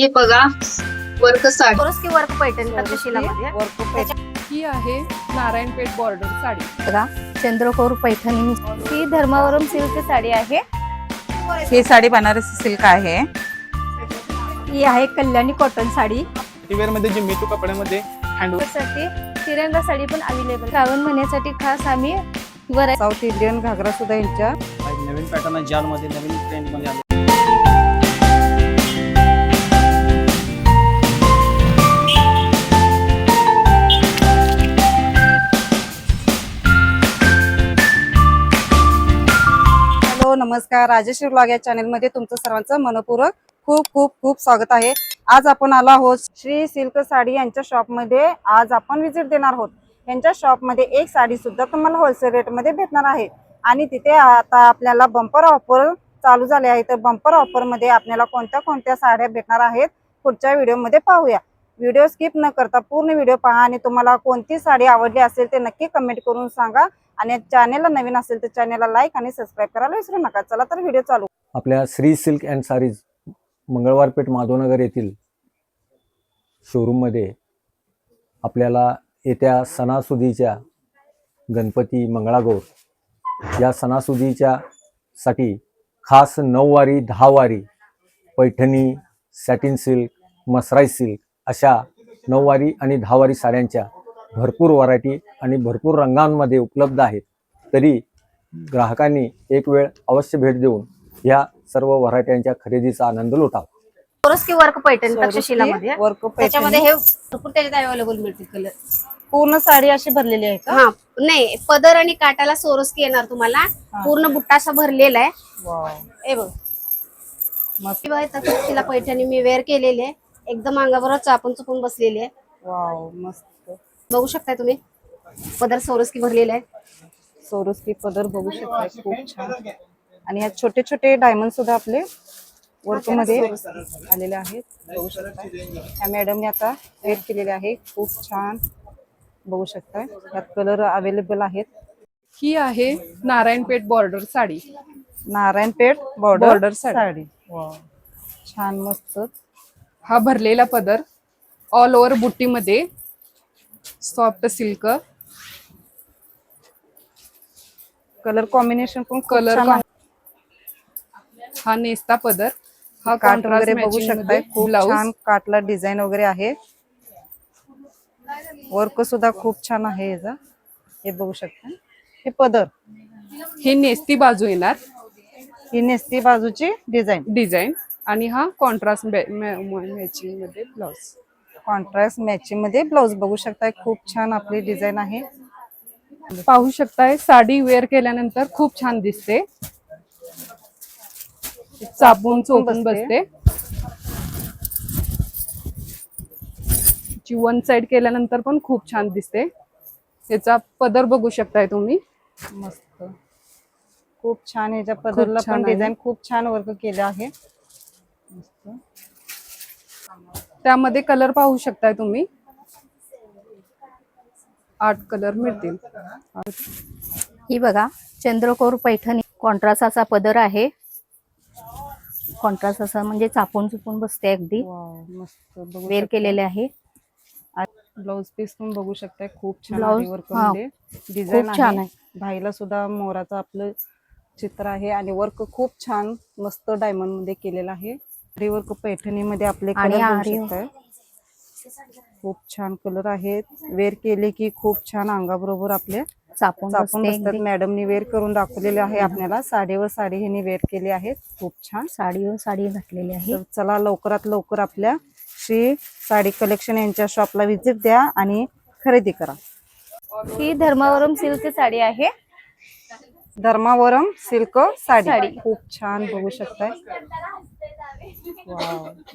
हे बघा वर्क साडी. की वर्क पैठणी तक्षशिलामध्ये वर्क पैठणी ही आहे नारायणपेठ बॉर्डर साडी. बघा चंद्रकोर पैठणी. ही धर्मावरम सिल्क साडी आहे. ही साडी बनारसी सिल्क आहे. ही आहे कल्याणी कॉटन साडी. वेअरमध्ये जे मेटू कपड्यामध्ये हँडवर्कसाठी तिरंगा साडी पण अवेलेबल श्रावण महिन्यासाठी खास आम्ही वर साऊथ इंडियन घागरा सुद्धा यांच्या नवीन पॅटर्न जाल मध्ये नवीन ट्रेंडमध्ये आले. हॅलो नमस्कार. राजेश्री ब्लॉग या चॅनलमध्ये तुमचं सर्वांचं मनपूर्वक खूप खूप खूप स्वागत आहे. आज आपण आलो आहोत श्री सिल्क साडी यांच्या शॉपमध्ये आज आपण विजिट देणार आहोत. यांच्या शॉपमध्ये एक साडी सुद्धा तुम्हाला होलसेल रेटमध्ये भेटणार आहे. आणि तिथे आता आपल्याला बंपर ऑफर चालू झाले आहे. तर बंपर ऑफरमध्ये आपल्याला कोणत्या कोणत्या साड्या भेटणार आहेत पुढच्या व्हिडिओमध्ये पाहूया. व्हिडिओ स्किप न करता पूर्ण व्हिडिओ पहा आणि तुम्हाला कोणती साडी आवडली असेल ते नक्की कमेंट करून सांगा. आणि चॅनेलला नवीन असेल तर चॅनेलला लाईक आणि सबस्क्राईब करायला विसरू नका. चला तर व्हिडिओ चालू. आपल्या Shri silk and saris Mangalwarpeth Madhavnagar येथील शोरूममध्ये आपल्याला येत्या सणासुदीच्या गणपती मंगळागौर या सणासुदीच्या साठी खास नऊवारी दहावारी Paithani satin silk mercerised silk अशा नऊवारी आणि दहावारी साड्यांच्या भरपूर व्हरायटी आणि भरपूर रंगांमध्ये उपलब्ध आहेत. तरी ग्राहकांनी एक वेळ अवश्य भेट देऊन या सर्व व्हरायट्यांच्या खरेदीचा आनंद लुटावा. वर्क पैठणी तक्षशिलामध्ये वर्क त्याच्यामध्ये पैठणी हे भरपूर त्याच्यात अवेलेबल मिळतील कलर पूर्ण साडी अशी भरलेली आहे का? हा नाही पदर आणि काटाला सोरस्की येणार तुम्हाला. पूर्ण बुट्टा असा भरलेला आहे. हे बघ. मस्त. बघ, तक्षशिला पैठणी मी वेअर केलेली आहे. एकदम अंगाबरोबर चापून चुपून बसलेली आहे. वाव मस्त. बघू शकताय तुम्ही. पदर सोरस्की भरलेला आहे. सोरोस्की पदर बघू शकता खूप छान. आणि यात छोटे छोटे डायमंड सुद्धा आपले वर्कमध्ये आलेले आहेत. बघू शकता या मॅडमने आता वेट केलेले आहे. खूप छान. बघू शकता यात कलर अवेलेबल आहेत. ही आहे Narayanpeth border sari. Narayanpeth border Border sari. छान मस्त. हा भरलेला पदर ऑल ओव्हर बुट्टीमध्ये सॉफ्ट सिल्क. कलर कॉम्बिनेशन पण कलर. हा नेस्ता पदर. हा काट वगैरे बघू शकताय. खूप छान काटला डिझाईन वगैरे आहे. वर्क सुद्धा खूप छान आहे याचा. हे बघू शकता. हे पदर. हे नेस्ती बाजू येणार. ही नेसती बाजूची डिझाईन डिझाईन आणि हा कॉन्ट्रास्ट मॅचिंगमध्ये ब्लाउज कॉन्ट्रास्ट मॅचिंगमध्ये ब्लाऊज बघू शकताय खूप छान आपली डिझाईन आहे. पाहू शकताय साडी वेअर केल्यानंतर खूप छान दिसते. चापून चोपून बसते. वन साइड केल्यानंतर पण खूप छान दिसते. याचा पदर बघू शकताय तुम्ही. मस्त. खूप छान याच्या पदरला पण. डिझाईन खूप छान वर्क केलं आहे मस्त त्यामध्ये कलर पाहू शकताय तुम्ही. आठ कलर मिळतील. ही बघा चंद्रकोर पैठणी. कॉन्ट्रास्ट असा पदर आहे. कॉन्ट्रास्ट असा म्हणजे चापून चुपून बसते अगदी. मस्त. वेअर केलेले आहे. ब्लाऊज पीस पण बघू शकताय. खूप छान Blouse, वर्क हा. मध्ये. डिझाईन खूप छान आहे. भाईला सुद्धा मोराचं आपलं चित्र आहे आणि वर्क खूप छान मस्त डायमंडमध्ये केलेलं आहे. वर्क पैठणी मध्ये आपले कलर आरी- शकताय खूप छान कलर आहेत. वेअर केले की खूप छान अंगाबरोबर आपले चापून बसते बसतात. मॅडमनी वेअर करून दाखवलेले आहे आपल्याला. साडीवर साडी हिने वेअर केली आहे खूप छान. साडीवर साडी घातलेली आहे. चला लवकरात लवकर आपल्या श्री साडी कलेक्शन यांच्या शॉपला व्हिजिट द्या आणि खरेदी करा. ही धर्मावरम सिल्क साडी आहे. धर्मावरम सिल्क साडी. खूप छान बघू शकताय.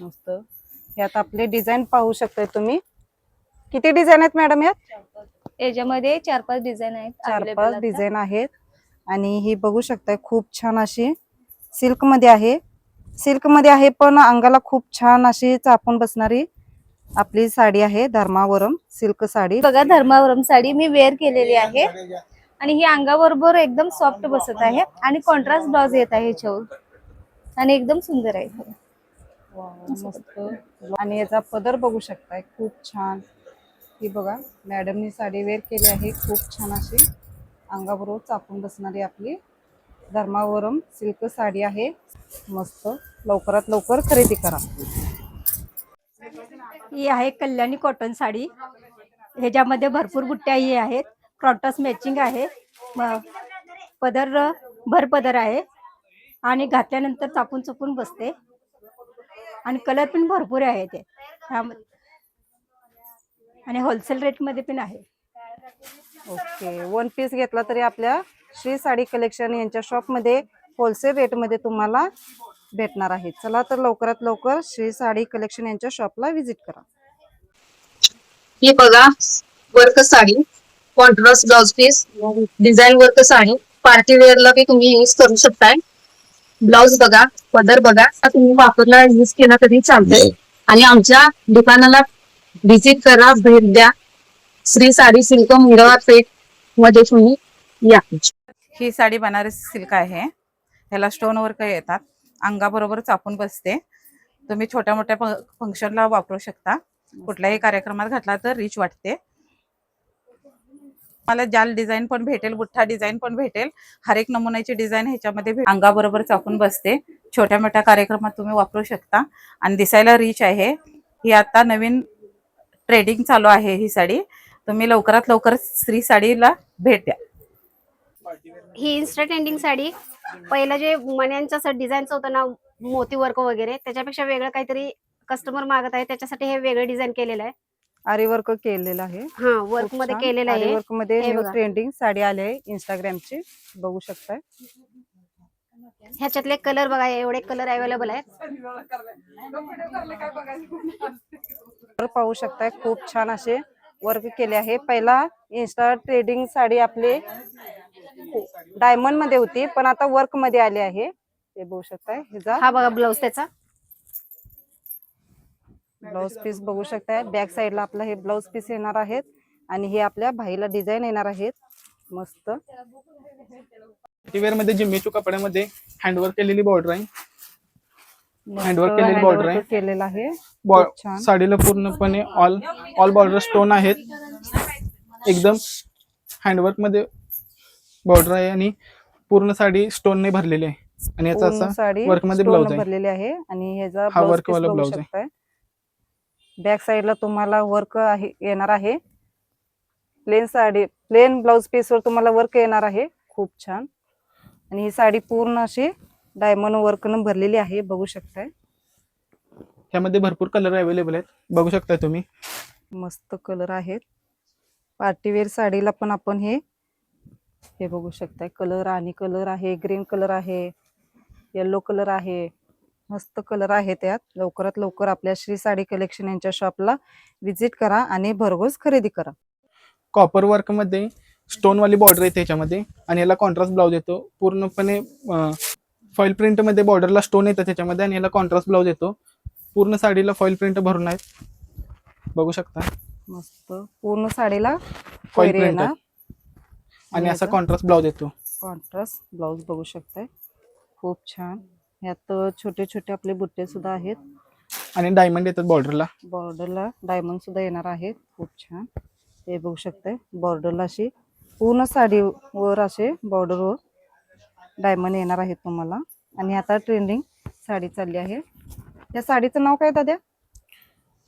मस्त. यात आपले डिझाईन पाहू शकताय तुम्ही. किती डिझाईन आहेत मॅडम यात? याच्यामध्ये चार पाच डिझाईन आहेत चार पाच. डिझाईन आहेत. आणि ही बघू शकताय खूप छान अशी सिल्कमध्ये आहे. सिल्कमध्ये आहे पण अंगाला खूप छान अशी चापून बसणारी आपली साडी आहे धर्मावरम सिल्क साडी. बघा धर्मावरम साडी मी वेअर केलेली आहे. आणि ही अंगाबरोबर एकदम सॉफ्ट बसत आहे आणि कॉन्ट्रास्ट ब्लाउज येत आहे ह्याच्यावर आणि एकदम सुंदर आहे. आणि याचा पदर बघू शकताय. खूप छान. ही बघा मॅडमनी साडी वेअर केली आहे. खूप छान अशी अंगाबरोबर चापून बसणारी आपली धर्मावरम सिल्क साडी आहे. मस्त. लवकरात लवकर खरेदी करा. ही आहे कल्याणी कॉटन साडी. ह्याच्यामध्ये भरपूर बुट्ट्याही आहेत. क्रॉटस मॅचिंग आहे. पदर भर पदर आहे. आणि घातल्यानंतर चापून चुपून बसते. आणि कलर पण भरपूर आहे ते. आणि होलसेल रेटमध्ये पण आहे. ओके. वन पीस घेतला तरी आपल्या श्री साडी कलेक्शन यांच्या शॉपमध्ये होलसेल रेटमध्ये तुम्हाला भेटणार आहे. चला तर लवकरात लवकर श्री साडी कलेक्शन यांच्या शॉपला व्हिजिट करा. ही बघा work sari. Contrast blouse piece design work sari party वेअरला बी तुम्ही यूज करू शकताय. ब्लाउज बघा पदर बघा. हा तुम्ही वापरला यूज केला तरी चालतंय. आणि आमच्या दुकानाला व्हिजिट करा भेट द्या. श्री साडी सिल्क मंगळवार पेठमध्ये तुम्ही या. ही साडी बनारस सिल्क आहे. ह्याला स्टोन वर्क येतात. अंगाबरोबर चापून बसते. तुम्ही छोट्या मोठ्या फंक्शनला वापरू शकता. कुठल्याही कार्यक्रमात घातला तर रिच वाटते. मला जाल डिझाईन पण भेटेल गुठ्ठा डिझाईन पण भेटेल हर एक नमुन्याची डिझाईन ह्याच्यामध्ये अंगाबरोबर चापून बसते. छोट्या मोठ्या कार्यक्रमात तुम्ही वापरू शकता. आणि दिसायला रिच आहे. ही आता नवीन ट्रेडिंग चालू आहे ही साडी. तुम्ही लवकरात लवकर श्री साडीला भेट द्या. ही इन्स्टा ट्रेंडिंग साडी. पहिलं जे मण्यांचं असं डिझाईनचं होतं ना मोती वर्क वगैरे त्याच्यापेक्षा वेगळं काहीतरी कस्टमर मागत आहे. त्याच्यासाठी हे वेगळं डिझाईन केलेलं आहे. आरी वर्क केलेलं आहे. हा वर्कमध्ये केलेलं आहे. वर्कमध्ये हे न्यू बघा. ट्रेंडिंग साडी आली आहे इंस्टाग्रामची बघू शकताय. ह्याच्यातले कलर बघा एवढे कलर अवेलेबल आहेत. तर पाहू शकताय खूप छान असे वर्क केले आहे. पहिला इन्स्टा ट्रेडिंग साडी आपले डायमंडमध्ये होती पण आता वर्कमध्ये आली आहे. हे बघू शकताय ह्याचा हा बघा ब्लाऊज त्याचा. ब्लाउज पीस बघू शकताय. बॅक साईडला आपला हे ब्लाउज पीस येणार आहेत आणि हे आपल्या भाईला डिझाईन येणार आहेत. मस्त. मध्ये जिम्मीचू कपड्यामध्ये हँडवर्क केलेली बॉर्डर आहे. हँडवर्क केलेली बॉर्डर आहे. केलेलं आहे. बॉ- खूप छान. साडीला पूर्णपणे ऑल ऑल बॉर्डर स्टोन आहेत. एकदम हँडवर्कमध्ये बॉर्डर आहे आणि पूर्ण साडी स्टोनने भरलेली आहे. आणि याचा असा साडी वर्कमध्ये ब्लाउज न भरलेली आहे. आणि ह्याचा हा ब्लाउज पीस वाला blouse आहे. बॅक साईडला तुम्हाला वर्क आहे येणार आहे. Plain sari plain blouse piece वर तुम्हाला वर्क येणार आहे. खूप छान. आणि ही साडी पूर्ण अशी डायमंड वर्क न भरलेली आहे बघू शकताय. ह्यामध्ये भरपूर कलर अवेलेबल आहेत. बघू शकता तुम्ही. मस्त कलर आहेत. पार्टीवेअर साडीला पण आपण हे हे बघू शकताय. कलर आणि कलर आहे ग्रीन कलर आहे येलो कलर आहे. मस्त कलर आहे त्यात. लवकरात लवकर आपल्या श्री साडी कलेक्शन यांच्या शॉपला व्हिजिट करा आणि भरघोस खरेदी करा. कॉपर वर्कमध्ये स्टोन वाली बॉर्डर येते त्याच्यामध्ये आणि याला कॉन्ट्रास्ट ब्लाउज येतो. पूर्णपणे फॉईल प्रिंटमध्ये बॉर्डरला स्टोन येतं त्याच्यामध्ये आणि याला कॉन्ट्रास्ट ब्लाउज येतो. पूर्ण साडीला फॉईल प्रिंट भरून आहेत. बघू शकता. मस्त. पूर्ण साडीला फॉईल कोयरे प्रिंट आणि असा कॉन्ट्रास्ट ब्लाउज येतो. कॉन्ट्रास्ट ब्लाउज बघू शकताय. खूप छान. यात छोटे छोटे आपले बुट्टे सुद्धा आहेत. आणि डायमंड येतात बॉर्डरला बॉर्डरला डायमंड सुद्धा येणार आहेत. खूप छान. हे बघू शकताय. बॉर्डरला अशी पूर्ण साडीवर असे बॉर्डरवर डायमंड येणार आहेत तुम्हाला. आणि आता ट्रेंडिंग साडी चालली आहे. या साडीचं नाव काय दाद्या?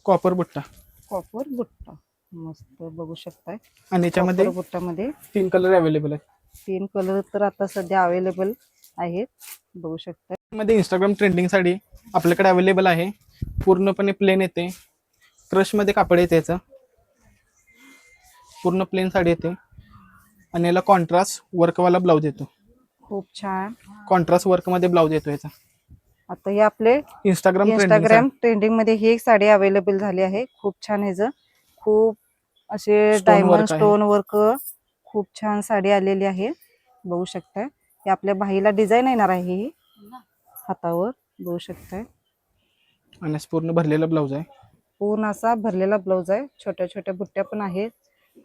कॉपर बुट्टा. कॉपर बुट्टा. मस्त बघू शकताय. आणि याच्यामध्ये? बुट्टामध्ये? तीन कलर अवेलेबल आहेत. तीन कलर तर आता सध्या अवेलेबल आहेत. बघू शकताय. मध्ये इंस्टाग्राम ट्रेंडिंग साडी आपल्याकडे अवेलेबल आहे. पूर्णपणे प्लेन येते. क्रशमध्ये कापड येते याचं. पूर्ण प्लेन साडी येते. आणि याला कॉन्ट्रास्ट वर्कवाला ब्लाउज येतो. खूप छान. कॉन्ट्रास्ट वर्कमध्ये ब्लाउज येतो याचा. आता हे आपले इंस्टाग्राम इंस्टाग्राम ट्रेंडिंगमध्ये ही एक साडी अवेलेबल झाली आहे. खूप छान ह्याचं खूप असे डायमंड. स्टोन वर्क खूप छान साडी आलेली आहे. बघू शकताय. हे आपल्या बाईला डिझाईन येणार आहे ही. हातावर बघू शकताय. आणि पूर्ण भरलेला ब्लाउज आहे? पूर्ण असा भरलेला ब्लाउज आहे. छोट्या छोट्या बुट्ट्या पण आहेत.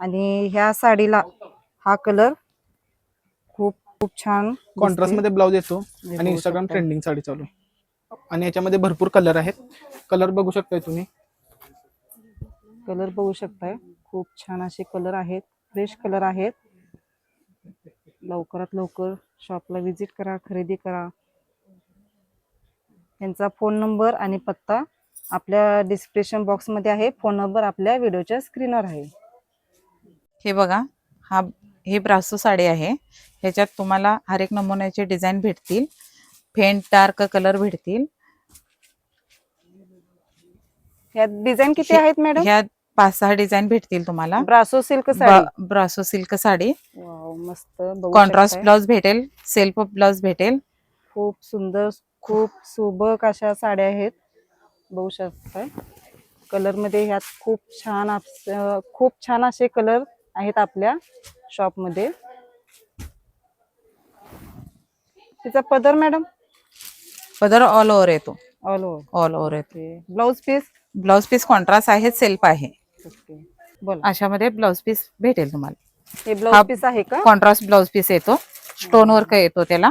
आणि ह्या साडीला हा कलर खूप खूप छान कॉन्ट्रास्ट. मध्ये ब्लाउज येतो आणि इंस्टाग्राम. ट्रेंडिंग साडी चालू आहे. आणि याच्यामध्ये भरपूर कलर आहेत. कलर बघू शकताय तुम्ही? कलर बघू शकताय. खूप छान असे कलर आहेत. फ्रेश कलर आहेत. लवकरात लवकर शॉपला व्हिजिट करा खरेदी करा. त्यांचा फोन नंबर आणि पत्ता आपल्या डिस्क्रिप्शन बॉक्समध्ये आहे. फोन नंबर आपल्या व्हिडिओच्या स्क्रीनवर आहे. हे बघा हा हे ब्रासो साडी आहे. ह्याच्यात तुम्हाला हर एक नमुन्याचे डिझाईन भेटतील. फेंट डार्क कलर भेटतील. ह्यात डिझाईन किती आहेत मॅडम ह्यात पाच सहा डिझाईन भेटतील तुम्हाला. Brasso silk sari. Brasso silk sari. मस्त. कॉन्ट्रास्ट. ब्लाउज भेटेल सेल्फ ब्लाउज भेटेल. खूप सुंदर खूप सुबक अशा साड्या आहेत. बघू शकताय. कलरमध्ये ह्यात खूप छान खूप छान असे कलर आहेत आपल्या शॉपमध्ये. तिचा पदर मॅडम? पदर ऑल ओव्हर येतो ऑल ओव्हर ऑल ओव्हर येतो blouse piece blouse piece contrast आहे सेल्फ आहे. ओके बोला. अशामध्ये ब्लाउज पीस भेटेल तुम्हाला. हे हा- ब्लाउज पीस आहे का? कॉन्ट्रास्ट ब्लाउज पीस येतो. स्टोन वर्क येतो त्याला.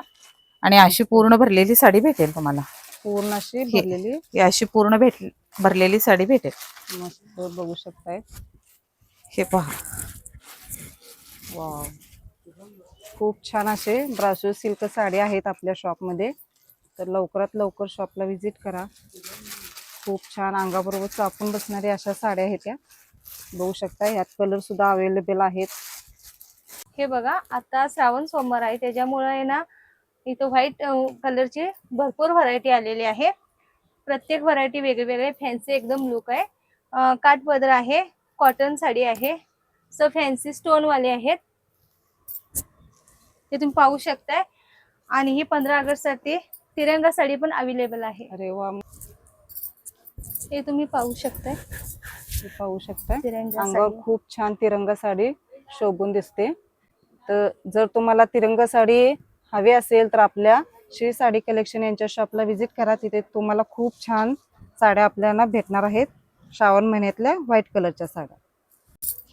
आणि अशी पूर्ण भरलेली साडी भेटेल तुम्हाला. पूर्ण अशी भरलेली? ही अशी पूर्ण भेट भरलेली साडी भेटेल. मस्त बघू शकताय. हे पहा. वाव. खूप छान असे ब्रासो सिल्क साड्या आहेत आपल्या शॉपमध्ये. तर लवकरात लवकर शॉपला व्हिजिट करा. खूप छान अंगाबरोबर चापून बसणाऱ्या अशा साड्या आहेत त्या बघू शकता यात कलर सुद्धा अवेलेबल आहेत. हे बघा आता श्रावण सोमवार आहे त्याच्यामुळे आहे ना इथं व्हाईट कलरची भरपूर व्हरायटी आलेली आहे. प्रत्येक व्हरायटी वेगवेगळे फॅन्सी एकदम लुक आहे. अं, काठपदर आहे कॉटन साडी आहे सो फॅन्सी स्टोन वाले आहेत. ते तुम्ही पाहू शकताय. आणि ही पंधरा ऑगस्टसाठी तिरंगा साडी पण अवेलेबल आहे. अरे वा. हे तुम्ही पाहू शकताय. हे पाहू शकता तिरंगा अंगावर खूप छान तिरंगा साडी शोभून दिसते. तर जर तुम्हाला तिरंगा साडी हवी असेल तर आपल्या श्री साडी कलेक्शन यांच्या शॉपला व्हिजिट करा. तिथे तुम्हाला खूप छान साड्या आपल्याला भेटणार आहेत. श्रावण महिन्यातल्या व्हाईट कलरच्या साड्या.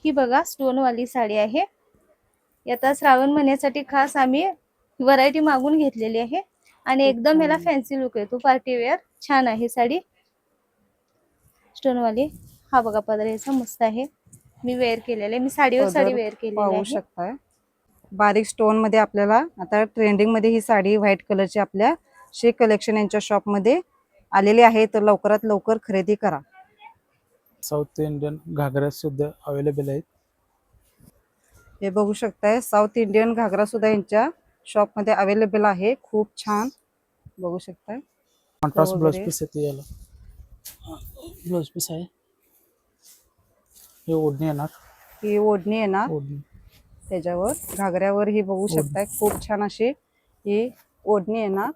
ही बघा स्टोन वाली साडी आहे. आता श्रावण महिन्यासाठी खास आम्ही व्हरायटी मागून घेतलेली आहे. आणि एकदम ह्याला फॅन्सी लुक येतो पार्टी वेअर छान आहे साडी. स्टोन वाली. हा बघा पदर याचा मस्त आहे. मी वेअर केलेला आहे. मी साडीवर साडी वेअर केलेली पाहू आहे. शकताय. बारीक स्टोनमध्ये आपल्याला आता ट्रेंडिंगमध्ये ही साडी व्हाईट कलरची आपल्या श्री कलेक्शन यांच्या शॉपमध्ये आलेली आहे. तर लवकरात लवकर खरेदी करा. साऊथ इंडियन घागरा सुद्धा अवेलेबल आहेत. हे बघू शकताय साऊथ इंडियन घागरा सुद्धा यांच्या शॉपमध्ये अवेलेबल आहे. खूप छान. बघू शकताय. कॉन्ट्रास्ट ब्लाउज वगैरे. पीस येते याला. ब्लाउज पीस आहे. हे ओढणी येणार. ही ओढणी येणार. ओढणी. त्याच्यावर घागऱ्यावर ही बघू शकताय. खूप छान अशी ही ओढणी येणार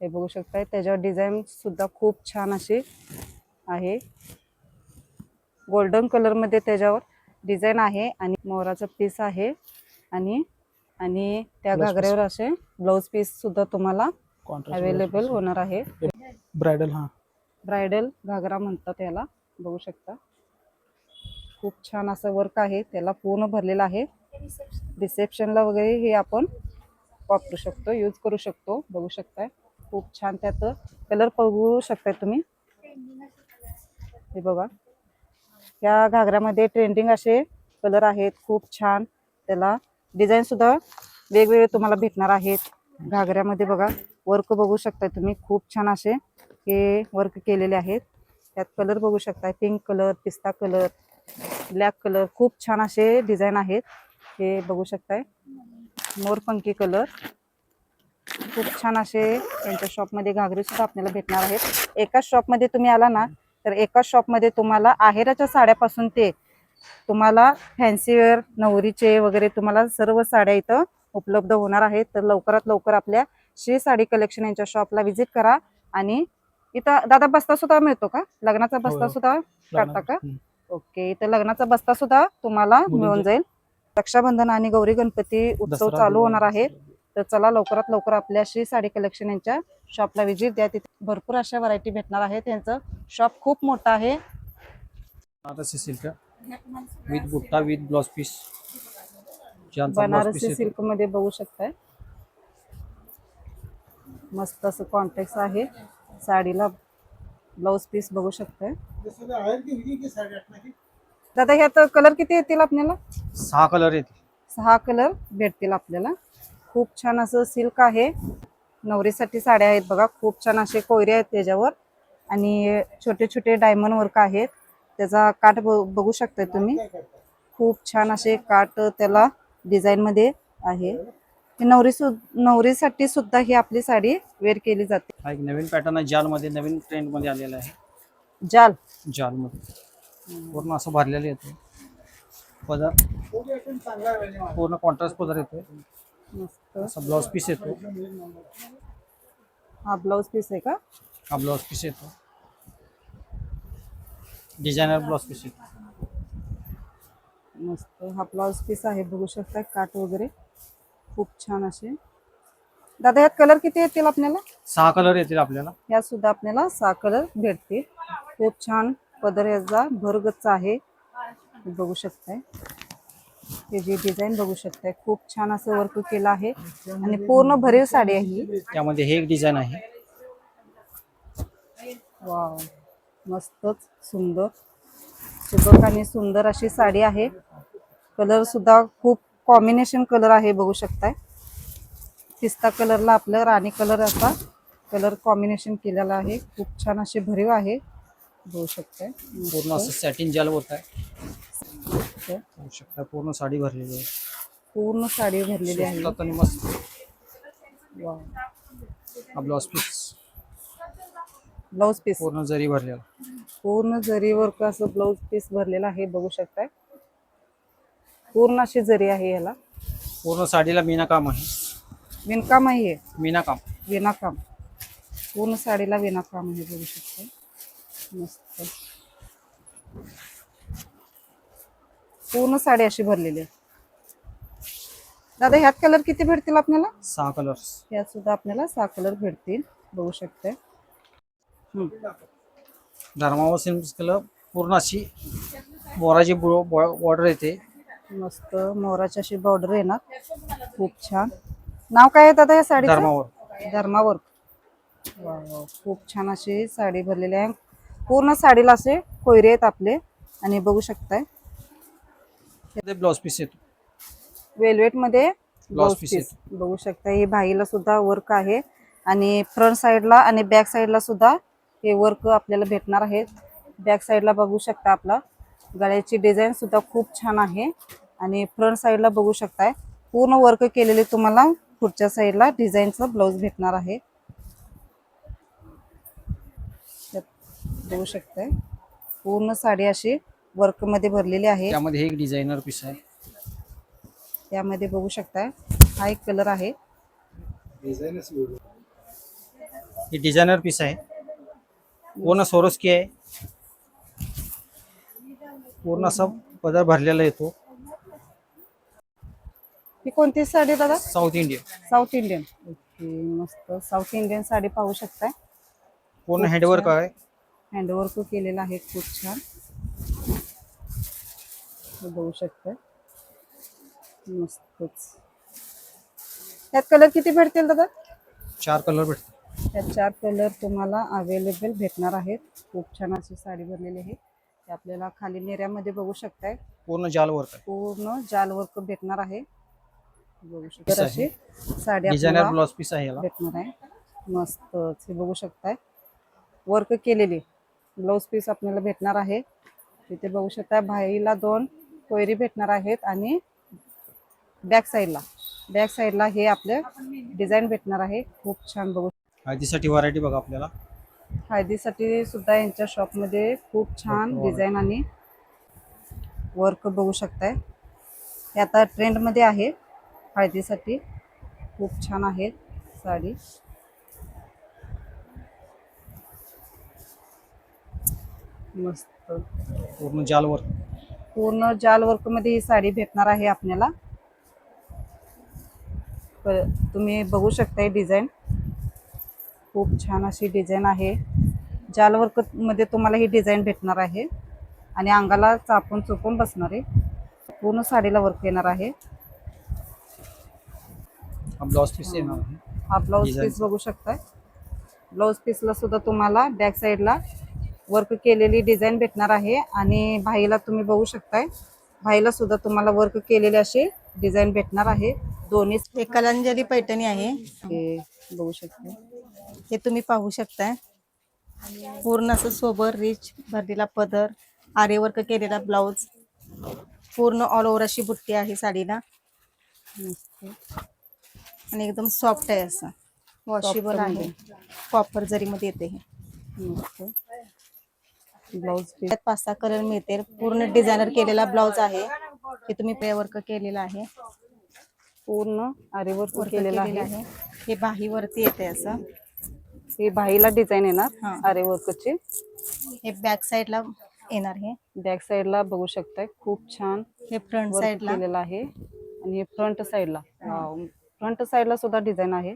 हे बघू शकताय. त्याच्यावर डिझाईन सुद्धा खूप छान अशी आहे. गोल्डन कलरमध्ये त्याच्यावर डिझाईन आहे आणि मोराचं पीस आहे आणि आणि त्या. घागऱ्यावर असे ब्लाऊज पीस सुद्धा तुम्हाला अवेलेबल होणार आहे. ब्रायडल हा. ब्रायडल घागरा म्हणतात त्याला बघू शकता. खूप छान असं वर्क आहे. त्याला पूर्ण भरलेलं आहे. रिसेप्शनला वगैरे हे आपण वापरू शकतो यूज करू शकतो बघू शकताय. खूप छान त्यात कलर बघू शकताय तुम्ही. हे बघा. या घागऱ्यामध्ये ट्रेंडिंग असे कलर आहेत खूप छान. त्याला डिझाईन सुद्धा वेगवेगळे तुम्हाला भेटणार आहेत. घागऱ्यामध्ये बघा वर्क बघू शकताय तुम्ही. खूप छान असे हे वर्क केलेले आहेत. त्यात कलर बघू शकताय. पिंक कलर पिस्ता कलर ब्लॅक कलर खूप छान असे डिझाईन आहेत. हे बघू शकताय. मोरपंखी कलर खूप छान असे यांच्या शॉपमध्ये घागरे सुद्धा आपल्याला भेटणार आहेत. एकाच शॉपमध्ये तुम्ही आला ना तर एकाच शॉपमध्ये तुम्हाला आहेराच्या साड्यापासून ते तुम्हाला फॅन्सी वेअर नवरीचे वगैरे तुम्हाला सर्व साड्या इथं उपलब्ध होणार आहेत. तर लवकरात लवकर आपल्या श्री साडी कलेक्शन यांच्या शॉपला व्हिजिट करा आणि इथं दादा बस्ता सुद्धा मिळतो का? लग्नाचा बस्ता हो. सुद्धा काढता का. ओके इथं लग्नाचा बस्ता सुद्धा तुम्हाला मिळून जाईल. रक्षाबंधन आणि गौरी गणपती उत्सव चालू होणार. आहे. तर चला लवकरात लवकर आपल्या श्री साडी कलेक्शन यांच्या शॉपला व्हिजिट द्या. तिथे भरपूर अशा व्हरायटी भेटणार आहेत. त्यांचं शॉप खूप मोठं आहे. बनारसी सिल्क विथ बुट्टा विथ ब्लाउज पीस बनारसी सिल्कमध्ये बघू शकताय. मस्त असं कॉन्टॅक्ट आहे. साडीला ब्लाऊज पीस बघू शकताय. दादा ह्यात कलर किती येतील आपल्याला? सहा कलर येतील. सहा कलर भेटतील आपल्याला. खूप छान असं सिल्क आहे. नवरीसाठी साड्या आहेत बघा खूप छान असे कोयरे आहेत त्याच्यावर. आणि छोटे छोटे डायमंड वर्क आहेत. त्याचा काठ बघू शकताय तुम्ही. खूप छान असे काठ त्याला डिझाईन मध्ये आहे. नवरी सु नवरीसाठी सुद्धा ही आपली साडी वेअर केली जाते. हा एक नवीन पॅटर्न आहे जालमध्ये नवीन ट्रेंडमध्ये आलेला आहे. जाल जालमध्ये पूर्ण असं भरलेलं येते पदर पूर्ण कॉन्ट्रास्ट पदर येतो मस्त. असा ब्लाऊज पीस येतो हा ब्लाऊज पीस आहे का? हा ब्लाऊज पीस येतो डिझायनर ब्लाऊज पीस येतो मस्त. हा ब्लाऊज पीस आहे बघू शकता काठ वगैरे. खूप छान असे. दादा यात कलर किती येतील आपल्याला? सहा कलर येतील आपल्याला. यात सुद्धा आपल्याला सहा कलर भेटतील. खूप छान. पदर याचा भरगच्च आहे. बघू शकताय. जी डिझाईन बघू शकताय खूप छान असं वर्क केलं आहे. आणि पूर्ण भरीव साडी आहे ही. त्यामध्ये हे एक डिझाईन आहे. वाव. मस्तच सुंदर. सुबक आणि सुंदर अशी साडी आहे. कलर सुद्धा खूप कॉम्बिनेशन कलर आहे बघू शकताय. पिस्ता कलरला आपलं राणी कलर असा कलर कॉम्बिनेशन केलेला आहे. खूप छान असे भरीव आहे. बघू शकताय. पूर्ण असं सॅटिन जाल होत आहे. बघू शकता पूर्ण साडी भरलेली आहे. पूर्ण साडी भरलेली आहे. आणि मस्त. वाव. हा ब्लाऊज पीस ब्लाऊज पीस पूर्ण जरी भरलेला. पूर्ण जरी वर्क असं ब्लाऊज पीस भरलेला आहे बघू शकताय. पूर्ण अशी जरी आहे याला पूर्ण साडीला मीना काम आहे. विणकाम आहे. हे. मीना काम विनाकाम पूर्ण साडीला विनाकाम आहे बघू शकता मस्त पूर्ण साडी अशी भरलेली आहे. दादा ह्यात कलर किती भेटतील आपल्याला? सहा कलर्स ह्यात सुद्धा आपल्याला सहा कलर भेटतील. बघू शकता धर्मावर सिल्क कलर पूर्ण अशी मोराची बॉर्डर येते. मस्त. मोराची अशी बॉर्डर येणार खूप छान. नाव काय आहे दादा या साडीचं? धर्मावर. धर्मावर. खूप छान अशी साडी भरलेली आहे. पूर्ण साडीला असे कोयरे आहेत आपले. आणि बघू शकताय. ब्लाऊज पीस येतो. वेल्वेटमध्ये ब्लाउज पीस बघू शकता ही बाईला सुद्धा वर्क आहे. आणि फ्रंट साईडला आणि बॅक साईडला सुद्धा हे वर्क आपल्याला भेटणार आहेत. बॅक साईडला बघू शकता आपला. गळ्याची डिझाईन सुद्धा खूप छान आहे. आणि फ्रंट साईडला बघू शकताय. पूर्ण वर्क केलेले तुम्हाला पुढच्या साईडला डिझाईनचं ब्लाऊज भेटणार आहे. बघू शकताय. पूर्ण साडी अशी वर्कमध्ये भरलेली आहे. त्यामध्ये एक डिझायनर पीस आहे. त्यामध्ये बघू शकताय. हा एक कलर आहे. हे डिझायनर पीस आहे. पूर्ण सोरोस्की आहे. पूर्ण असा पदर भरलेला येतो. ही कोणती साडी दादा? South Indian south Indian okay मस्त. साऊथ इंडियन साडी पाहू शकताय. पूर्ण हँडवर्क आहे. हँडवर्क केलेलं आहे खूप छान. हे बघू शकताय मस्तच. त्यात कलर किती भेटतील दादा? चार कलर भेटतात त्यात चार कलर तुम्हाला अवेलेबल भेटणार आहेत. खूप छान अशी साडी भरलेली आहे. ते आपल्याला खाली नेऱ्यामध्ये बघू शकताय. पूर्ण जाल वर्क पूर्ण जाल वर्क भेटणार आहे. बघू शकता. अशी साडी ब्लाऊज पीस आहे भेटणार आहे. मस्तच. हे बघू शकताय. वर्क केलेली. ब्लाऊज पीस आपल्याला भेटणार आहे. तिथे बघू शकता भाईला दोन कोयरी भेटणार आहेत आणि बॅक साईडला. बॅक साईडला हे आपले डिझाईन भेटणार आहे. खूप छान बघू हळदीसाठी व्हरायटी बघा आपल्याला. हळदीसाठी सुद्धा यांच्या शॉपमध्ये खूप छान डिझाईन आणि वर्क बघू शकताय. हे आता ट्रेंडमध्ये आहे. हळदीसाठी खूप छान आहे साडी. मस्त. पूर्ण जाल वर्क पूर्ण जाल वर्कमध्ये ही साडी भेटणार आहे आपल्याला. तुम्ही बघू शकताय डिझाईन खूप छान अशी डिझाईन आहे. जाल वर्कमध्ये तुम्हाला ही डिझाईन भेटणार आहे. आणि अंगाला चापून चुपून बसणार आहे. पूर्ण साडीला वर्क येणार आहे. हा ब्लाऊज पीस येणार आहे. हा ब्लाऊज Design. पीस बघू शकताय. ब्लाऊज पीसला सुद्धा तुम्हाला बॅक साईडला वर्क केलेली डिझाईन भेटणार आहे आणि भाईला तुम्ही बघू शकताय. भाईला सुद्धा तुम्हाला वर्क केलेले असे डिझाईन भेटणार आहे. दोन्ही हे कलांजली पैठणी आहे. हे बघू शकता हे तुम्ही पाहू शकताय. पूर्ण असं सोबर रिच भरलेला पदर आरेवर्क केलेला ब्लाऊज पूर्ण ऑल ओव्हर अशी बुट्टी आहे साडीला. आणि एकदम सॉफ्ट आहे असं. वॉशेबल आहे. कॉपर जरीमध्ये येते हे. Blouse piece. पाच सहा कलर मिळते पूर्ण डिझायनर केलेला ब्लाऊज आहे. हे तुम्ही पे वर्क केलेला आहे. पूर्ण आरीवर्क वर्क केलेलं आहे. हे बाहीवरती येते असं. हे भाईला डिझाईन येणार हा. आरीवर्कची हे बॅक साईडला येणार हे. बॅक साईडला बघू शकताय. खूप छान हे फ्रंट साईडला केलेलं आहे. आणि हे फ्रंट साईडला फ्रंट साईडला सुद्धा डिझाईन आहे.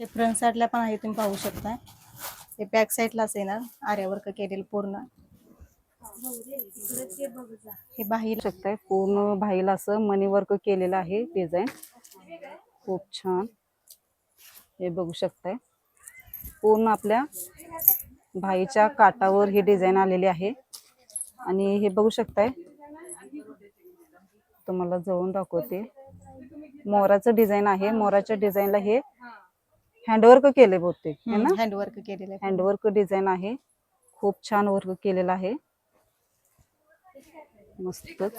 हे फ्रंट साईडला पण आहे तुम्ही पाहू शकता हे बॅक साईडलाच येणार आर्यावर्क केलेलं पूर्ण. हे बाहेर. शकताय पूर्ण भाईला असं मनी वर्क केलेलं आहे डिझाईन खूप छान. हे बघू शकताय. पूर्ण आपल्या भाईच्या काटावर ही डिझाईन आलेली आहे. आणि हे बघू शकताय तुम्हाला जवळून दाखवते. मोराचं डिझाईन आहे मोराच्या डिझाईनला हे हँडवर्क केले बहुतेक है ना? हँडवर्क केलेलं आहे. हँडवर्क डिझाईन आहे. खूप छान वर्क केलेलं आहे. मस्तच.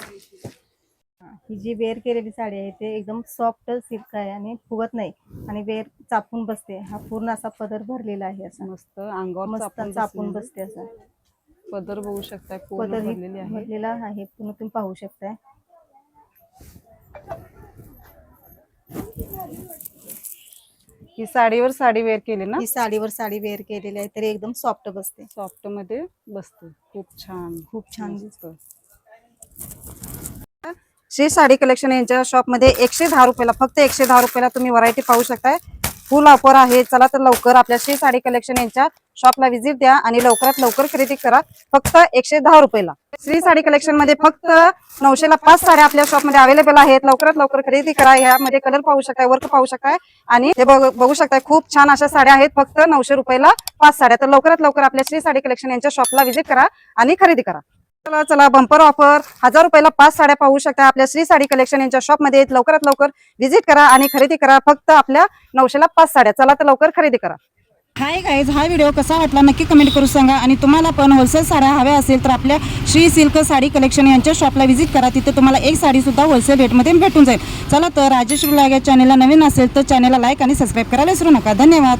ही जी वेअर केलेली साडी आहे ते एकदम सॉफ्ट सिल्क आहे आणि फुगत नाही. आणि वेअर चापून बसते. हा पूर्ण असा पदर भरलेला आहे असा. मस्त. अंगावर मस्त चापून. बसते असा. पदर बघू शकताय पदर ही भरलेली आहे. भरलेला आहे. पूर्ण तुम्ही पाहू शकताय. ही साडीवर साडी वेअर केली ना? ही साडीवर साडी वेअर केलेली आहे तरी एकदम सॉफ्ट बसते. सॉफ्टमध्ये बसते. खूप छान. खूप छान मस्त. श्री साडी कलेक्शन यांच्या शॉपमध्ये एकशे दहा रुपयाला फक्त एकशे दहा रुपयाला तुम्ही व्हरायटी पाहू शकताय. फुल ऑफर आहे. चला तर लवकर आपल्या श्री साडी कलेक्शन यांच्या शॉपला व्हिजिट द्या आणि लवकरात लवकर खरेदी करा. फक्त एकशे दहा रुपयाला. श्री साडी कलेक्शनमध्ये फक्त नऊशेला पाच साड्या आपल्या शॉपमध्ये अवेलेबल आहेत. लवकरात लवकर खरेदी करा. यामध्ये कलर पाहू शकताय वर्क पाहू शकताय आणि हे बघू शकताय खूप छान अशा साड्या आहेत. फक्त नऊशे रुपयाला पाच साड्या. तर लवकरात लवकर आपल्या श्री साडी कलेक्शन यांच्या शॉपला व्हिजिट करा आणि खरेदी करा. चला चला बंपर ऑफर हजार रुपयाला पाच साड्या पाहू शकता. आपल्या श्री साडी कलेक्शन यांच्या शॉपमध्ये लवकरात लवकर व्हिजिट करा आणि खरेदी करा. फक्त आपल्या नऊशेला पाच साड्या. चला तर लवकर खरेदी करा. हाय गाईज हा व्हिडिओ कसा वाटला नक्की कमेंट करू सांगा. आणि तुम्हाला पण होलसेल साड्या हव्या असेल तर आपल्या श्री सिल्क साडी कलेक्शन यांच्या शॉपला व्हिजिट करा. तिथे तुम्हाला एक साडी सुद्धा होलसेल रेटमध्ये भेटून जाईल. चला तर राजेश्वर लाग या चॅनलला नवीन असेल तर चॅनलला लाईक आणि सबस्क्राईब करायला विसरू नका. धन्यवाद.